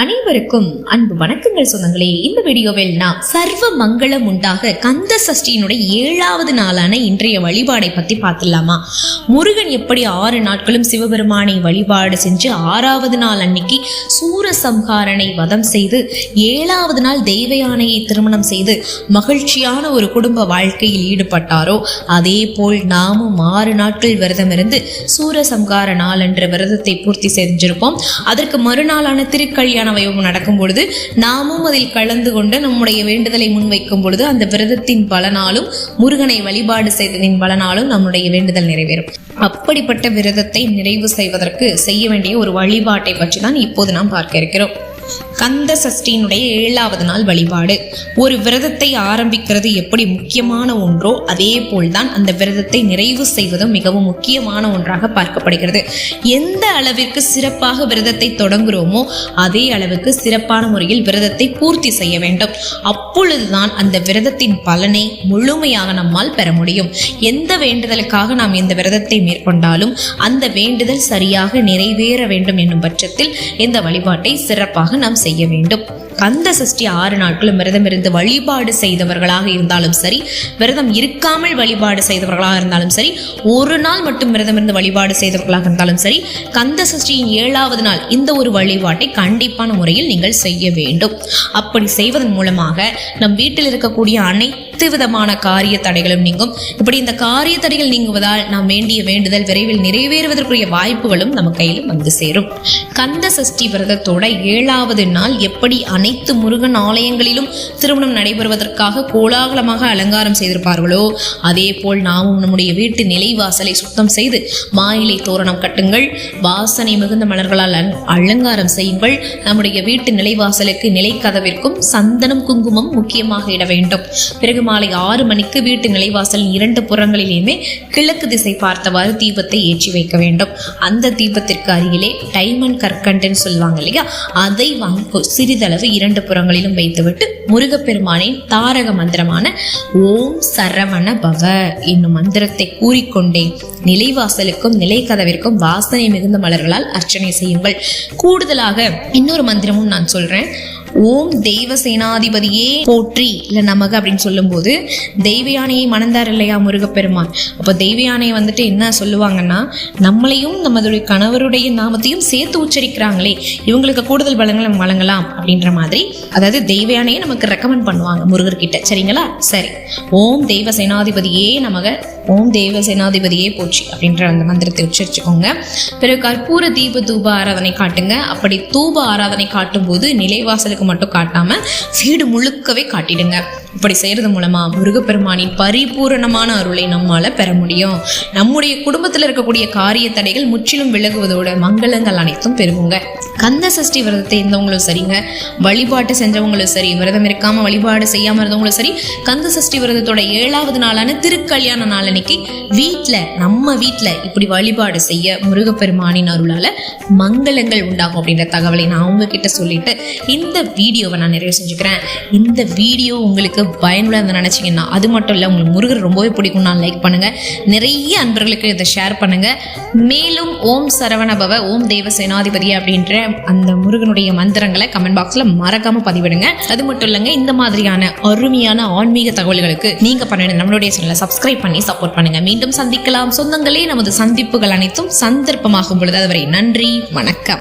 அனைவருக்கும் அன்பு வணக்கங்கள் சொந்தங்களே. இந்த வீடியோவில் நாம் சர்வ மங்களம் உண்டாக கந்த சஷ்டியினுடைய ஏழாவது நாளான இன்றைய வழிபாடை பத்தி பார்த்துடலாமா? முருகன் எப்படி ஆறு நாட்களும் சிவபெருமானை வழிபாடு செஞ்சு ஆறாவது நாள் அன்னைக்கு சூரசம்ஹாரனை வதம் செய்து ஏழாவது நாள் தெய்வயானையை திருமணம் செய்து மகிழ்ச்சியான ஒரு குடும்ப வாழ்க்கையில் ஈடுபட்டாரோ அதே போல் நாமும் ஆறு நாட்கள் விரதம் இருந்து சூரசம்ஹார நாள் என்ற விரதத்தை பூர்த்தி செஞ்சிருப்போம். அதற்கு மறுநாளான திருக்கல்யாண வைபவம் நடக்கும் பொழுது நாமும் அதில் கலந்து கொண்டு நம்முடைய வேண்டுதலை முன்வைக்கும் பொழுது அந்த விரதத்தின் பலனாலும் முருகனை வழிபாடு செய்ததின் பலனாலும் நம்முடைய வேண்டுதல் நிறைவேறும். அப்படிப்பட்ட விரதத்தை நிறைவு செய்வதற்கு செய்ய வேண்டிய ஒரு வழிபாட்டை பற்றி தான் இப்போது நாம் பார்க்க இருக்கிறோம். கந்த சஷ்டியினுடைய ஏழாவது நாள் வழிபாடு. ஒரு விரதத்தை ஆரம்பிக்கிறது எப்படி முக்கியமான ஒன்றோ அதே போல்தான் அந்த விரதத்தை நிறைவு செய்வதும் மிகவும் முக்கியமான ஒன்றாக பார்க்கப்படுகிறது. எந்த அளவிற்கு சிறப்பாக விரதத்தை தொடங்குகிறோமோ அதே அளவுக்கு சிறப்பான முறையில் விரதத்தை பூர்த்தி செய்ய வேண்டும். அப்பொழுதுதான் அந்த விரதத்தின் பலனை முழுமையாக நம்மால் பெற முடியும். எந்த வேண்டுதலுக்காக நாம் இந்த விரதத்தை மேற்கொண்டாலும் அந்த வேண்டுதல் சரியாக நிறைவேற வேண்டும் என்னும் பட்சத்தில் இந்த வழிபாட்டை சிறப்பாக நாம் செய்ய வேண்டும். கந்த சஷ்டி ஆறு நாட்களும் விரதம் இருந்து வழிபாடு செய்தவர்களாக இருந்தாலும் சரி விரதம் இருக்காமல் வழிபாடு செய்தவர்களாக இருந்தாலும் சரி ஒரு நாள் மட்டும் விரதம் இருந்து வழிபாடு செய்தவர்களாக இருந்தாலும் சரி கந்த சஷ்டியின் ஏழாவது நாள் இந்த ஒரு வழிபாட்டை கண்டிப்பான முறையில் நீங்கள் செய்ய வேண்டும். அப்படி செய்வதன் மூலமாக நம் வீட்டில் இருக்கக்கூடிய அனைத்து விதமான காரிய தடைகளும் நீங்கும். இப்படி இந்த காரிய தடைகள் நீங்குவதால் நாம் வேண்டிய வேண்டுதல் விரைவில் நிறைவேறுவதற்குரிய வாய்ப்புகளும் நம்ம கையில் வந்து சேரும். கந்த சஷ்டி விரதத்தோட ஏழாவது நாள் எப்படி அனைத்து முருகன் ஆலயங்களிலும் திருமணம் நடைபெறுவதற்காக கோலாகலமாக அலங்காரம் செய்திருப்பார்களோ அதே போல் நாமும் நம்முடைய வீட்டு நிலைவாசலை சுத்தம் செய்து மாயிலை தோரணம் கட்டுங்கள். வாசனை மிகுந்த மலர்களால் அலங்காரம் செய்யுங்கள். நம்முடைய வீட்டு நிலைவாசலுக்கு நிலைக்கதவிற்கும் சந்தனம் குங்குமம் முக்கியமாக இட வேண்டும். பிறகு மாலை ஆறு மணிக்கு வீட்டு நிலைவாசல் இரண்டு புறங்களிலேயுமே கிழக்கு திசை பார்த்தவாறு தீபத்தை ஏற்றி வைக்க வேண்டும். அந்த தீபத்திற்கு அருகிலே டைமண்ட் கற்கண்டுன்னு சொல்லுவாங்க இல்லையா? அதை வாங்கி சிறிதளவு இரண்டு புறங்களிலும் வைத்துவிட்டு முருகப்பெருமானின் தாரக மந்திரமான ஓம் சரவண பவ என்னும் மந்திரத்தை கூறிக்கொண்டே நிலைவாசலுக்கும் நிலைக்கதவிற்கும் வாசனை மிகுந்த மலர்களால் அர்ச்சனை செய்யுங்கள். கூடுதலாக இன்னொரு மந்திரமும் நான் சொல்றேன். ஓம் தெய்வ சேனாதிபதியே போற்றி இல்லை நமக்கு அப்படின்னு சொல்லும்போது தெய்வ யானையை மணந்தார் இல்லையா முருகப்பெருமான்? அப்போ தெய்வ யானையை வந்துட்டு என்ன சொல்லுவாங்கன்னா நம்மளையும் நம்மளுடைய கணவருடைய நாமத்தையும் சேர்த்து உச்சரிக்கிறாங்களே இவங்களுக்கு கூடுதல் பலங்களை வழங்கலாம் அப்படின்ற மாதிரி அதாவது தெய்வ யானையை நமக்கு ரெக்கமெண்ட் பண்ணுவாங்க முருகர்கிட்ட. சரிங்களா? சரி. ஓம் தெய்வ சேனாதிபதியே நமக ஓம் தேவ சேனாதிபதியே போச்சு அப்படின்ற அந்த மந்திரத்தை உச்சரிச்சுக்கோங்க. பிறகு கற்பூர தீப தூப ஆராதனை காட்டுங்க. அப்படி தூப ஆராதனை காட்டும் போது நிலைவாசலுக்கு மட்டும் காட்டாம வீடு முழுக்கவே காட்டிடுங்க. இப்படி செய்கிறது மூலமாக முருகப்பெருமானின் பரிபூரணமான அருளை நம்மால் பெற முடியும். நம்முடைய குடும்பத்தில் இருக்கக்கூடிய காரிய தடைகள் முற்றிலும் விலகுவதோட மங்களங்கள் அனைத்தும் பெருகுங்க. கந்த சஷ்டி விரதத்தை இருந்தவங்களும் சரிங்க வழிபாட்டு செஞ்சவங்களும் சரி விரதம் இருக்காமல் வழிபாடு செய்யாமல் இருந்தவங்களும் சரி கந்த சஷ்டி விரதத்தோட ஏழாவது நாளான திருக்கல்யாண நாள் அன்னைக்கு வீட்டில் நம்ம வீட்டில் இப்படி வழிபாடு செய்ய முருகப்பெருமானின் அருளால் மங்களங்கள் உண்டாகும் அப்படின்ற தகவலை நான் உங்ககிட்ட சொல்லிட்டு இந்த வீடியோவை நான் நிறைவு செஞ்சுக்கிறேன். இந்த வீடியோ உங்களுக்கு பயனுள்ளதாக நினைச்சீங்கன்னா அது மட்டும் இல்லை உங்களுக்கு முருகர் ரொம்பவே பிடிக்கும் நான் லைக் பண்ணுங்கள் நிறைய அன்பர்களுக்கு இதை ஷேர் பண்ணுங்கள் மேலும் ஓம் சரவணபவ ஓம் தேவ சேனாதிபதி அப்படின்ற அந்த முருகனுடைய மந்திரங்களை கமெண்ட் பாக்ஸில் மறக்காமல் பதிவிடுங்க. அது மட்டும் இல்லைங்க இந்த மாதிரியான அருமையான ஆன்மீக தகவல்களுக்கு நீங்கள் பண்ண நம்மளுடைய சேனலை சப்ஸ்கிரைப் பண்ணி சப்போர்ட் பண்ணுங்கள் மீண்டும் சந்திக்கலாம். சொந்தங்களே நமது சந்திப்புகள் அனைத்தும் சந்தர்ப்பமாகும் பொழுது. அதுவரை நன்றி வணக்கம்.